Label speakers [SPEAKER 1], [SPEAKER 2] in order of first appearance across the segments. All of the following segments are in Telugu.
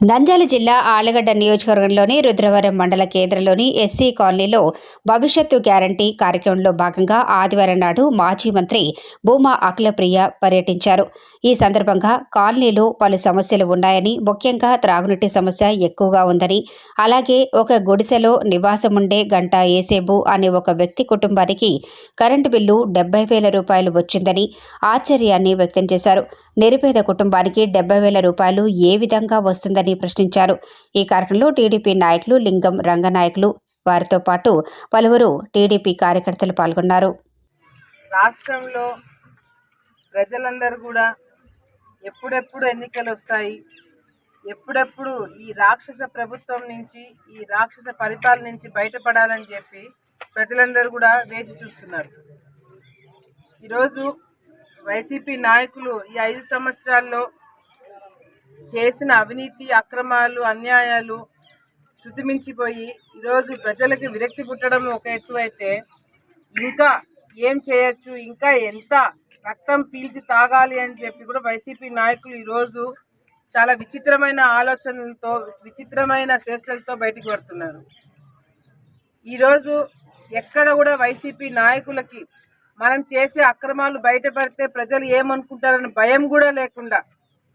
[SPEAKER 1] నంద్యాల జిల్లా ఆలగడ్డ నియోజకవర్గంలోని రుద్రవరం మండల కేంద్రంలోని ఎస్సీ కాలనీలో భవిష్యత్తు గ్యారంటీ కార్యక్రమంలో భాగంగా ఆదివారం నాడు మాజీ మంత్రి భూమా అఖిలప్రియ పర్యటించారు. ఈ సందర్భంగా కాలనీలో పలు సమస్యలు ఉన్నాయని ముఖ్యంగా త్రాగునీటి సమస్య ఎక్కువగా ఉందని అలాగే ఒక గుడిసెలో నివాసముండే గంట ఏసేబు అనే ఒక వ్యక్తి కుటుంబానికి కరెంటు బిల్లు డెబ్బై వేల రూపాయలు వచ్చిందని ఆశ్చర్యాన్ని వ్యక్తం చేశారు. నిరుపేద కుటుంబానికి డెబ్బై వేల రూపాయలు ఏ విధంగా వస్తుందని ప్రశ్నించారు. ఈ కార్యక్రమంలో టీడీపీ నాయకులు లింగం రంగనాయకులు వారితో పాటు పలువురు టీడీపీ కార్యకర్తలు పాల్గొన్నారు.
[SPEAKER 2] రాష్ట్రంలో ప్రజలందరూ కూడా ఎప్పుడెప్పుడు ఎన్నికలు వస్తాయి ఎప్పుడెప్పుడు ఈ రాక్షస ప్రభుత్వం నుంచి ఈ రాక్షస పరిపాలన నుంచి బయటపడాలని చెప్పి ప్రజలందరూ కూడా వేచి చూస్తున్నారు. ఈరోజు వైసీపీ నాయకులు ఈ ఐదు సంవత్సరాల్లో చేసిన అవినీతి అక్రమాలు అన్యాయాలు శృతిమించిపోయి ఈరోజు ప్రజలకి విరక్తి పుట్టడం ఒక ఎత్తు అయితే ఇంకా ఏం చేయొచ్చు? ఇంకా ఎంత రక్తం పీల్చి తాగాలి అని చెప్పి కూడా వైసీపీ నాయకులు ఈరోజు చాలా విచిత్రమైన ఆలోచనలతో విచిత్రమైన శ్రేష్టలతో బయటకు పడుతున్నారు ఈరోజు ఎక్కడ కూడా వైసీపీ నాయకులకి మనం చేసే అక్రమాలు బయటపడితే ప్రజలు ఏమనుకుంటారని భయం కూడా లేకుండా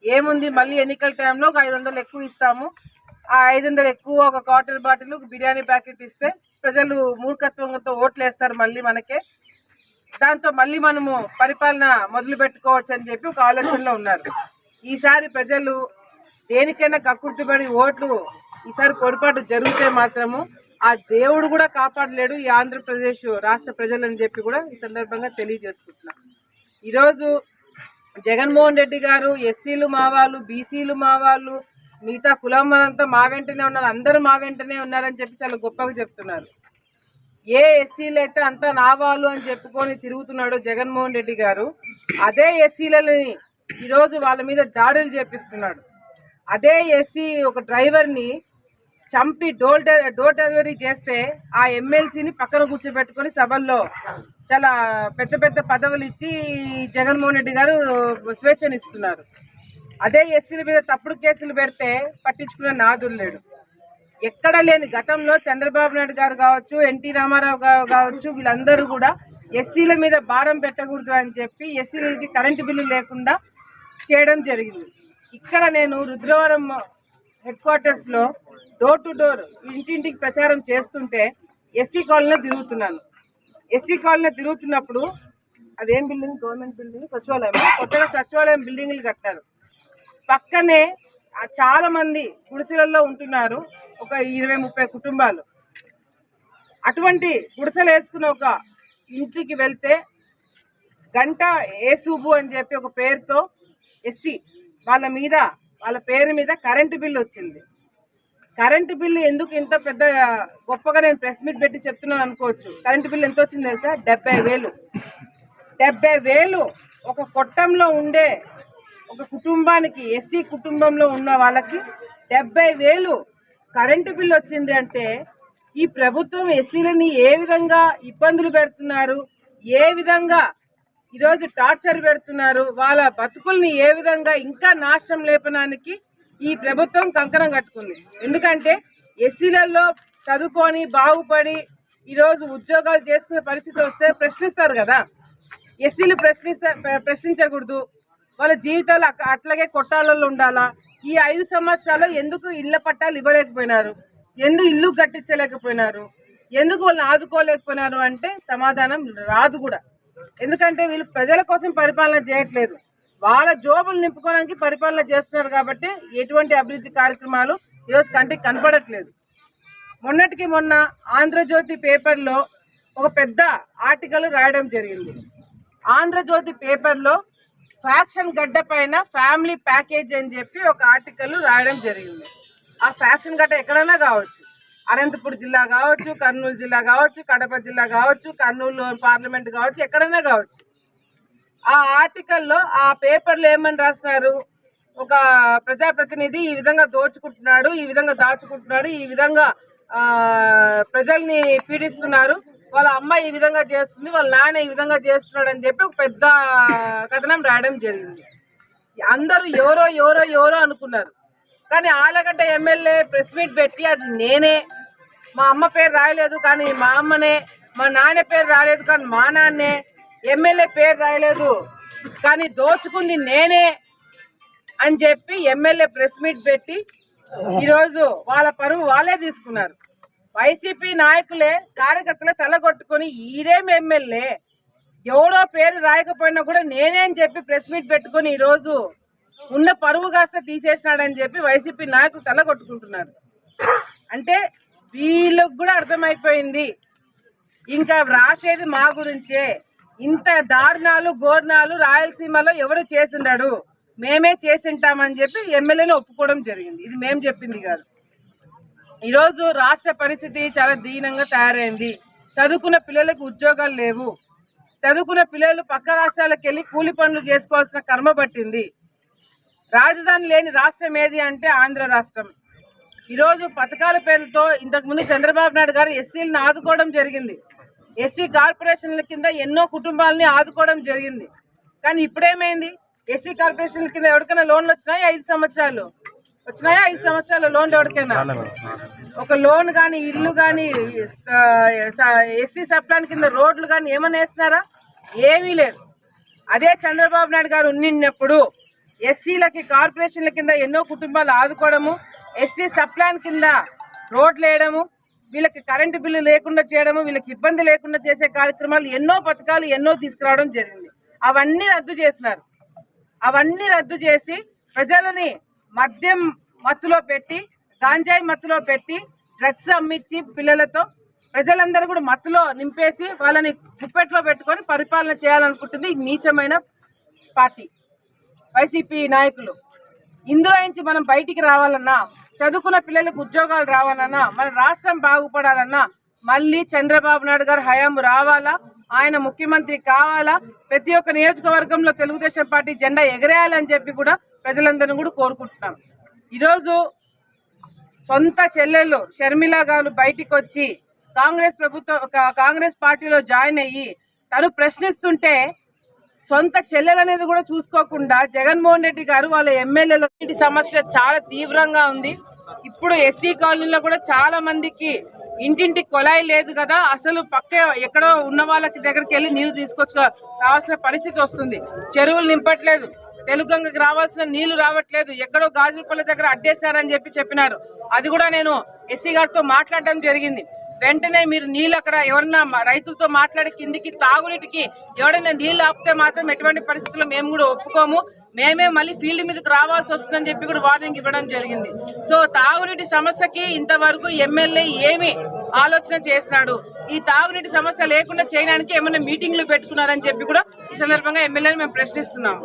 [SPEAKER 2] ఏముంది మళ్ళీ ఎన్నికల టైంలో ఒక ఐదు వందలు ఎక్కువ ఇస్తాము. ఆ ఐదు వందలు ఎక్కువ ఒక కాటన్ బాటిల్ ఒక బిర్యానీ ప్యాకెట్ ఇస్తే ప్రజలు మూర్ఖత్వంతో ఓట్లు వేస్తారు మళ్ళీ మనకే. దాంతో మళ్ళీ మనము పరిపాలన మొదలు పెట్టుకోవచ్చు అని చెప్పి ఒక ఆలోచనలో ఉన్నారు. ఈసారి ప్రజలు దేనికైనా కక్కుర్తిపడి ఓట్లు ఈసారి పొరపాటు జరిగితే మాత్రము ఆ దేవుడు కూడా కాపాడలేడు ఈ ఆంధ్రప్రదేశ్ రాష్ట్ర ప్రజలని చెప్పి కూడా ఈ సందర్భంగా తెలియజేసుకుంటున్నా. ఈరోజు జగన్మోహన్ రెడ్డి గారు ఎస్సీలు మా వాళ్ళు బీసీలు మా వాళ్ళు మిగతా కులం అంతా మా వెంటనే ఉన్నారు అందరూ మా వెంటనే ఉన్నారని చెప్పి చాలా గొప్పగా చెప్తున్నారు. ఏ ఎస్సీలు అయితే అంతా నా వాళ్ళు అని చెప్పుకొని తిరుగుతున్నాడో జగన్మోహన్ రెడ్డి గారు అదే ఎస్సీలని ఈరోజు వాళ్ళ మీద దాడులు చేపిస్తున్నాడు. అదే ఎస్సీ ఒక డ్రైవర్ని చంపి డోర్ డె డోర్ డెలివరీ చేస్తే ఆ ఎమ్మెల్సీని పక్కన కూర్చోబెట్టుకొని సభల్లో చాలా పెద్ద పెద్ద పదవులు ఇచ్చి జగన్మోహన్ రెడ్డి గారు స్వేచ్ఛనిస్తున్నారు. అదే ఎస్సీల మీద తప్పుడు కేసులు పెడితే పట్టించుకునే నాదులు లేడు. ఎక్కడ లేని గతంలో చంద్రబాబు నాయుడు గారు కావచ్చు ఎన్టీ రామారావు గారు కావచ్చు వీళ్ళందరూ కూడా ఎస్సీల మీద భారం పెట్టకూడదు అని చెప్పి ఎస్సీలకి కరెంటు బిల్లు లేకుండా చేయడం జరిగింది. ఇక్కడ నేను రుద్రవరం హెడ్ క్వార్టర్స్లో డోర్ టు డోర్ ఇంటింటికి ప్రచారం చేస్తుంటే ఎస్సీ కాలనీలో తిరుగుతున్నాను. ఎస్సీ కాలనీలో తిరుగుతున్నప్పుడు అదేం బిల్డింగ్ గవర్నమెంట్ బిల్డింగ్ సచివాలయం. కొత్తగా సచివాలయం బిల్డింగ్లు కట్టారు. పక్కనే చాలామంది చాలా మంది గుడిసెలలో ఉంటున్నారు. ఒక ఇరవై ముప్పై కుటుంబాలు. అటువంటి గుడిసెలు వేసుకున్న ఒక ఇంటికి వెళ్తే గంట ఏసూబు అని చెప్పి ఒక పేరుతో ఎస్సీ వాళ్ళ మీద వాళ్ళ పేరు మీద కరెంటు బిల్లు వచ్చింది. కరెంటు బిల్లు ఎందుకు ఇంత పెద్ద గొప్పగా నేను ప్రెస్ మీట్ పెట్టి చెప్తున్నాను అనుకోవచ్చు. కరెంటు బిల్లు ఎంత వచ్చింది తెలుసా? డెబ్బై వేలు. డెబ్బై వేలు ఒక కొట్టంలో ఉండే ఒక కుటుంబానికి ఎస్సీ కుటుంబంలో ఉన్న వాళ్ళకి డెబ్బై వేలు కరెంటు బిల్లు వచ్చింది అంటే ఈ ప్రభుత్వం ఎస్సీలని ఏ విధంగా ఇబ్బందులు పెడుతున్నారు? ఏ విధంగా ఈరోజు టార్చర్ పెడుతున్నారు? వాళ్ళ బతుకుల్ని ఏ విధంగా ఇంకా నాశనం లేపడానికి ఈ ప్రభుత్వం కంకణం కట్టుకుంది. ఎందుకంటే ఎస్సీలలో చదువుకొని బాగుపడి ఈరోజు ఉద్యోగాలు చేసుకునే పరిస్థితి వస్తే ప్రశ్నిస్తారు కదా. ఎస్సీలు ప్రశ్నిస్త ప్రశ్నించకూడదు. వాళ్ళ జీవితాలు అట్లాగే కొట్టాలలో ఉండాలా? ఈ ఐదు సంవత్సరాలు ఎందుకు ఇళ్ళ పట్టాలు ఇవ్వలేకపోయినారు? ఎందుకు ఇల్లు కట్టించలేకపోయినారు? ఎందుకు వాళ్ళని ఆదుకోలేకపోయినారు అంటే సమాధానం రాదు కూడా. ఎందుకంటే వీళ్ళు ప్రజల కోసం పరిపాలన చేయట్లేదు. వాళ్ళ జోబులు నింపుకోవడానికి పరిపాలన చేస్తున్నారు కాబట్టి ఎటువంటి అభివృద్ధి కార్యక్రమాలు ఈరోజు కంటికి కనపడట్లేదు. మొన్నటికి మొన్న ఆంధ్రజ్యోతి పేపర్లో ఒక పెద్ద ఆర్టికల్ రాయడం జరిగింది. ఆంధ్రజ్యోతి పేపర్లో ఫ్యాక్షన్ గడ్డ పైన ఫ్యామిలీ ప్యాకేజ్ అని చెప్పి ఒక ఆర్టికల్ రాయడం జరిగింది. ఆ ఫ్యాక్షన్ గడ్డ ఎక్కడైనా కావచ్చు. అనంతపురం జిల్లా కావచ్చు కర్నూలు జిల్లా కావచ్చు కడప జిల్లా కావచ్చు కర్నూలు పార్లమెంట్ కావచ్చు ఎక్కడైనా కావచ్చు. ఆ ఆర్టికల్లో ఆ పేపర్లో ఏమని రాస్తున్నారు ఒక ప్రజాప్రతినిధి ఈ విధంగా దోచుకుంటున్నాడు ఈ విధంగా దాచుకుంటున్నాడు ఈ విధంగా ప్రజల్ని పీడిస్తున్నారు వాళ్ళ అమ్మ ఈ విధంగా చేస్తుంది వాళ్ళ నాన్న ఈ విధంగా చేస్తున్నాడు అని చెప్పి ఒక పెద్ద కథనం రాయడం జరిగింది. అందరూ ఎవరో ఎవరో ఎవరో అనుకున్నారు. కానీ ఆలగడ్డ ఎమ్మెల్యే ప్రెస్ మీట్ పెట్టి అది నేనే. మా అమ్మ పేరు రాయలేదు కానీ మా అమ్మనే మా నాన్న పేరు రాయలేదు కానీ మా నాన్నే. ఎమ్మెల్యే పేరు రాయలేదు. కానీ దోచుకుంది నేనే అని చెప్పి ఎమ్మెల్యే ప్రెస్ మీట్ పెట్టి ఈరోజు వాళ్ళ పరువు వాళ్ళే తీసుకున్నారు. వైసీపీ నాయకులే కార్యకర్తలే తలగొట్టుకొని ఈరేం ఎమ్మెల్యే? ఎవడో పేరు రాయకపోయినా కూడా నేనే అని చెప్పి ప్రెస్ మీట్ పెట్టుకొని ఈరోజు ఉన్న పరువు కాస్త తీసేసినాడని చెప్పి వైసీపీ నాయకులు తలగొట్టుకుంటున్నారు అంటే వీళ్ళకు కూడా అర్థమైపోయింది. ఇంకా రాసేది మా గురించే. ఇంత దారుణాలు గోర్ణాలు రాయలసీమలో ఎవరు చేసిండాడు? మేమే చేసింటామని చెప్పి ఎమ్మెల్యేని ఒప్పుకోవడం జరిగింది. ఇది మేము చెప్పింది కాదు. ఈరోజు రాష్ట్ర పరిస్థితి చాలా దీనంగా తయారైంది. చదువుకున్న పిల్లలకు ఉద్యోగాలు లేవు. చదువుకున్న పిల్లలు పక్క రాష్ట్రాలకు వెళ్ళి కూలి పనులు చేసుకోవాల్సిన కర్మ పట్టింది. రాజధాని లేని రాష్ట్రం ఏది అంటే ఆంధ్ర రాష్ట్రం. ఈరోజు పథకాల పేరుతో ఇంతకుముందు చంద్రబాబు నాయుడు గారు ఎస్సీలను ఆదుకోవడం జరిగింది. ఎస్సీ కార్పొరేషన్ల కింద ఎన్నో కుటుంబాలని ఆదుకోవడం జరిగింది. కానీ ఇప్పుడేమైంది? ఎస్సీ కార్పొరేషన్ల కింద ఎవరికైనా లోన్లు వచ్చినాయి ఐదు సంవత్సరాలు? వచ్చినాయా ఐదు సంవత్సరాలు లోన్లు ఎవరికైనా? ఒక లోన్ కానీ ఇల్లు కానీ ఎస్సీ సప్లాన్ కింద రోడ్లు కానీ ఏమైనా వేస్తున్నారా ఏమీ లేదు అదే చంద్రబాబు నాయుడు గారు ఉన్నప్పుడు ఎస్సీలకి కార్పొరేషన్ల కింద ఎన్నో కుటుంబాలు ఆదుకోవడము ఎస్సీ సప్లాన్ కింద రోడ్లు వేయడము వీళ్ళకి కరెంటు బిల్లు లేకుండా చేయడము వీళ్ళకి ఇబ్బంది లేకుండా చేసే కార్యక్రమాలు ఎన్నో పథకాలు ఎన్నో తీసుకురావడం జరిగింది. అవన్నీ రద్దు చేసినారు. అవన్నీ రద్దు చేసి ప్రజలని మద్యం మత్తులో పెట్టి గాంజాయి మత్తులో పెట్టి డ్రగ్స్ అమ్మించి పిల్లలతో ప్రజలందరూ కూడా మత్తులో నింపేసి వాళ్ళని గుప్పెట్లో పెట్టుకొని పరిపాలన చేయాలనుకుంటుంది నీచమైన పార్టీ వైసీపీ నాయకులు. ఇందులో నుంచి మనం బయటికి రావాలన్నా చదువుకున్న పిల్లలకు ఉద్యోగాలు రావాలన్నా మన రాష్ట్రం బాగుపడాలన్నా మళ్ళీ చంద్రబాబు నాయుడు గారు హయాం రావాలా? ఆయన ముఖ్యమంత్రి కావాలా? ప్రతి ఒక్క నియోజకవర్గంలో తెలుగుదేశం పార్టీ జెండా ఎగరేయాలని చెప్పి కూడా ప్రజలందరినీ కూడా కోరుకుంటున్నాం. ఈరోజు సొంత చెల్లెళ్ళు షర్మిల గారు బయటికి వచ్చి కాంగ్రెస్ ప్రభుత్వం కాంగ్రెస్ పార్టీలో జాయిన్ అయ్యి తను ప్రశ్నిస్తుంటే సొంత చెల్లెలు అనేది కూడా చూసుకోకుండా జగన్మోహన్ రెడ్డి గారు వాళ్ళ ఎమ్మెల్యేల సమస్య చాలా తీవ్రంగా ఉంది. ఇప్పుడు ఎస్సీ కాలనీలో కూడా చాలా మందికి ఇంటింటి కొలాయి లేదు కదా. అసలు పక్క ఎక్కడో ఉన్న వాళ్ళకి దగ్గరికి వెళ్ళి నీళ్ళు తీసుకొచ్చుకో రావాల్సిన పరిస్థితి వస్తుంది. చెరువులు నింపట్లేదు. తెలుగంగకి రావాల్సిన నీళ్ళు రావట్లేదు. ఎక్కడో గాజులపల్లి దగ్గర అడ్డేశారని చెప్పి చెప్పినారు. అది కూడా నేను ఎస్సీ గారితో మాట్లాడడం జరిగింది. వెంటనే మీరు నీళ్ళు అక్కడ ఎవరన్నా రైతులతో మాట్లాడి కిందికి తాగునీటికి ఎవరైనా నీళ్ళు ఆపితే మాత్రం ఎటువంటి పరిస్థితుల్లో మేము కూడా ఒప్పుకోము. మేమే మళ్ళీ ఫీల్డ్ మీదకి రావాల్సి వస్తుందని చెప్పి కూడా వార్నింగ్ ఇవ్వడం జరిగింది. సో తాగునీటి సమస్యకి ఇంతవరకు ఎమ్మెల్యే ఏమి ఆలోచన చేసినాడు. ఈ తాగునీటి సమస్య లేకుండా చేయడానికి ఏమైనా మీటింగ్లు పెట్టుకున్నారని చెప్పి కూడా ఈ సందర్భంగా ఎమ్మెల్యేని మేము ప్రశ్నిస్తున్నాము.